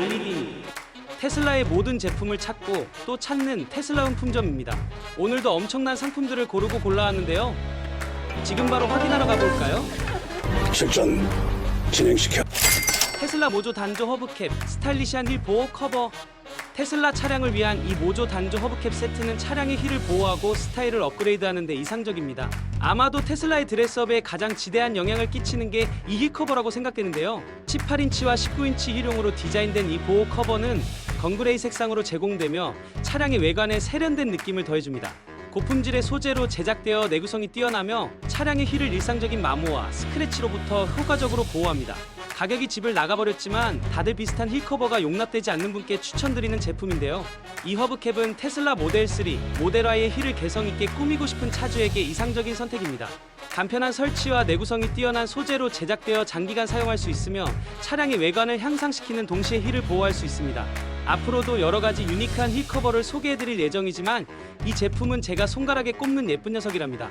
알리딩 테슬라의 모든 제품을 찾고 또 찾는 테슬라 용품점입니다. 오늘도 엄청난 상품들을 고르고 골라왔는데요. 지금 바로 확인하러 가볼까요? 실전 진행시켜 테슬라 모조 단조 허브캡, 스타일리시한 휠 보호 커버. 테슬라 차량을 위한 이 모조 단조 허브캡 세트는 차량의 휠을 보호하고 스타일을 업그레이드하는 데 이상적입니다. 아마도 테슬라의 드레스업에 가장 지대한 영향을 끼치는 게이휠 커버라고 생각되는데요. 18인치와 19인치 휠용으로 디자인된 이 보호 커버는 건그레이 색상으로 제공되며 차량의 외관에 세련된 느낌을 더해줍니다. 고품질의 소재로 제작되어 내구성이 뛰어나며 차량의 휠을 일상적인 마모와 스크래치로부터 효과적으로 보호합니다. 가격이 집을 나가버렸지만 다들 비슷한 힐 커버가 용납되지 않는 분께 추천드리는 제품인데요. 이 허브캡은 테슬라 모델 3, 모델 Y의 휠을 개성 있게 꾸미고 싶은 차주에게 이상적인 선택입니다. 간편한 설치와 내구성이 뛰어난 소재로 제작되어 장기간 사용할 수 있으며 차량의 외관을 향상시키는 동시에 휠을 보호할 수 있습니다. 앞으로도 여러 가지 유니크한 힐 커버를 소개해드릴 예정이지만 이 제품은 제가 손가락에 꼽는 예쁜 녀석이랍니다.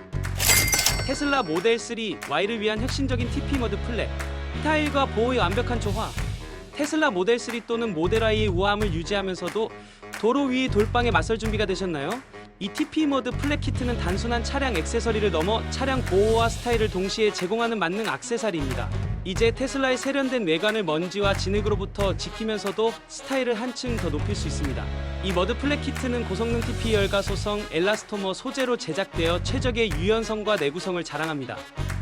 테슬라 모델 3 Y를 위한 혁신적인 TP 모드 플랫 스 타일과 보호의 완벽한 조화 테슬라 모델 3 또는 모델 I의 우아함을 유지하면서도 도로 위의 돌방에 맞설 준비가 되셨나요? 이 TP 모드 플랫 키트는 단순한 차량 액세서리를 넘어 차량 보호와 스타일을 동시에 제공하는 만능 액세서리입니다. 이제 테슬라의 세련된 외관을 먼지와 진흙으로부터 지키면서도 스타일을 한층 더 높일 수 있습니다. 이 머드 플랫 키트는 고성능 TP 열과 소성 엘라스토머 소재로 제작되어 최적의 유연성과 내구성을 자랑합니다.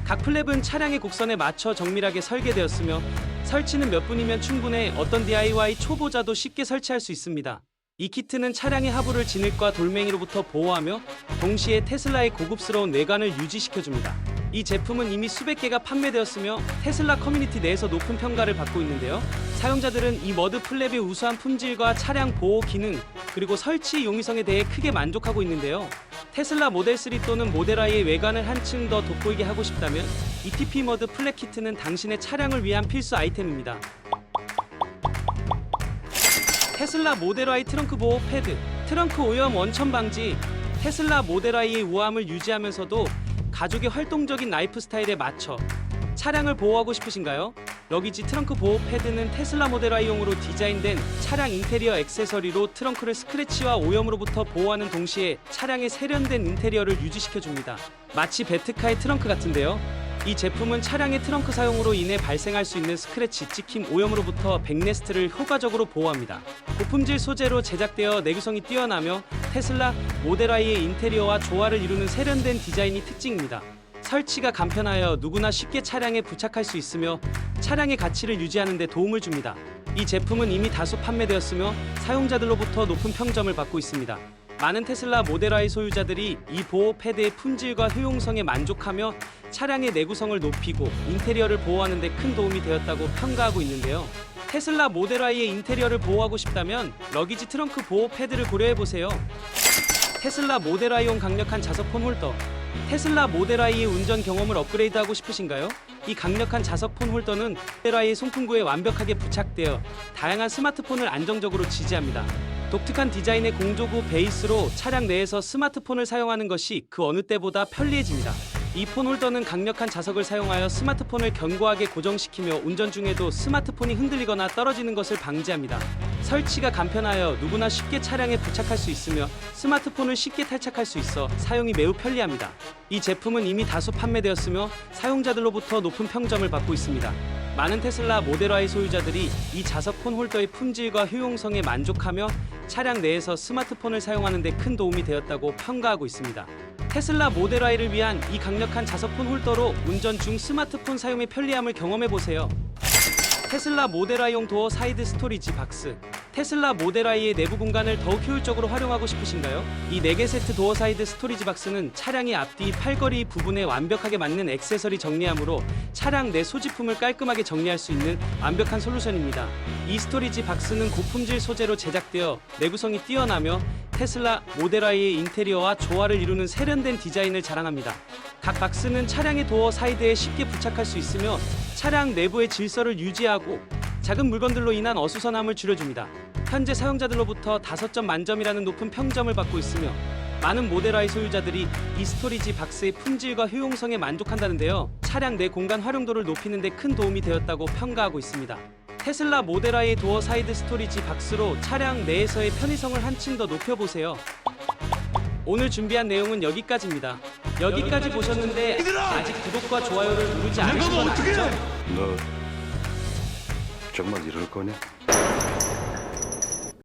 각 플랩은 차량의 곡선에 맞춰 정밀하게 설계되었으며 설치는 몇 분이면 충분해 어떤 DIY 초보자도 쉽게 설치할 수 있습니다. 이 키트는 차량의 하부를 진흙과 돌멩이로부터 보호하며 동시에 테슬라의 고급스러운 외관을 유지시켜줍니다. 이 제품은 이미 수백 개가 판매되었으며 테슬라 커뮤니티 내에서 높은 평가를 받고 있는데요. 사용자들은 이 머드 플랩의 우수한 품질과 차량 보호 기능 그리고 설치 용이성에 대해 크게 만족하고 있는데요. 테슬라 모델 3 또는 모델 I의 외관을 한층 더 돋보이게 하고 싶다면 이 TP 머드 플랫 키트는 당신의 차량을 위한 필수 아이템입니다. 테슬라 모델 Y 트렁크 보호 패드, 트렁크 오염 원천 방지, 테슬라 모델 I의 우아함을 유지하면서도 가족의 활동적인 라이프 스타일에 맞춰 차량을 보호하고 싶으신가요? 러기지 트렁크 보호 패드는 테슬라 모델 I용으로 디자인된 차량 인테리어 액세서리로 트렁크를 스크래치와 오염으로부터 보호하는 동시에 차량의 세련된 인테리어를 유지시켜 줍니다. 마치 베트카의 트렁크 같은데요. 이 제품은 차량의 트렁크 사용으로 인해 발생할 수 있는 스크래치, 찍힘, 오염으로부터 백네스트를 효과적으로 보호합니다. 고품질 소재로 제작되어 내구성이 뛰어나며 테슬라 모델 I의 인테리어와 조화를 이루는 세련된 디자인이 특징입니다. 설치가 간편하여 누구나 쉽게 차량에 부착할 수 있으며 차량의 가치를 유지하는 데 도움을 줍니다. 이 제품은 이미 다수 판매되었으며 사용자들로부터 높은 평점을 받고 있습니다. 많은 테슬라 모델 Y 소유자들이 이 보호 패드의 품질과 효용성에 만족하며 차량의 내구성을 높이고 인테리어를 보호하는 데 큰 도움이 되었다고 평가하고 있는데요. 테슬라 모델 Y의 인테리어를 보호하고 싶다면 러기지 트렁크 보호 패드를 고려해 보세요. 테슬라 모델 I용 강력한 자석폰 홀더. 테슬라 모델 I의 운전 경험을 업그레이드하고 싶으신가요? 이 강력한 자석폰 홀더는 모델 I의 송풍구에 완벽하게 부착되어 다양한 스마트폰을 안정적으로 지지합니다. 독특한 디자인의 공조구 베이스로 차량 내에서 스마트폰을 사용하는 것이 그 어느 때보다 편리해집니다. 이 폰 홀더는 강력한 자석을 사용하여 스마트폰을 견고하게 고정시키며 운전 중에도 스마트폰이 흔들리거나 떨어지는 것을 방지합니다. 설치가 간편하여 누구나 쉽게 차량에 부착할 수 있으며 스마트폰을 쉽게 탈착할 수 있어 사용이 매우 편리합니다. 이 제품은 이미 다수 판매되었으며 사용자들로부터 높은 평점을 받고 있습니다. 많은 테슬라 모델 Y 소유자들이 이 자석 폰 홀더의 품질과 효용성에 만족하며 차량 내에서 스마트폰을 사용하는 데 큰 도움이 되었다고 평가하고 있습니다. 테슬라 모델 Y를 위한 이 강력한 자석폰 홀더로 운전 중 스마트폰 사용의 편리함을 경험해 보세요. 테슬라 모델 I용 도어 사이드 스토리지 박스. 테슬라 모델 I의 내부 공간을 더욱 효율적으로 활용하고 싶으신가요? 이 4개 세트 도어 사이드 스토리지 박스는 차량의 앞뒤 팔걸이 부분에 완벽하게 맞는 액세서리 정리함으로 차량 내 소지품을 깔끔하게 정리할 수 있는 완벽한 솔루션입니다. 이 스토리지 박스는 고품질 소재로 제작되어 내구성이 뛰어나며 테슬라 모델 I의 인테리어와 조화를 이루는 세련된 디자인을 자랑합니다. 각 박스는 차량의 도어 사이드에 쉽게 부착할 수 있으며 차량 내부의 질서를 유지하고 작은 물건들로 인한 어수선함을 줄여줍니다. 현재 사용자들로부터 5점 만점이라는 높은 평점을 받고 있으며 많은 모델 Y 소유자들이 이 스토리지 박스의 품질과 효용성에 만족한다는데요. 차량 내 공간 활용도를 높이는 데 큰 도움이 되었다고 평가하고 있습니다. 테슬라 모델 Y 도어 사이드 스토리지 박스로 차량 내에서의 편의성을 한층 더 높여보세요. 오늘 준비한 내용은 여기까지입니다. 여기까지 보셨는데 아직 구독과 좋아요를 누르지 않으신 건 아니죠? 너 정말 이럴 거냐?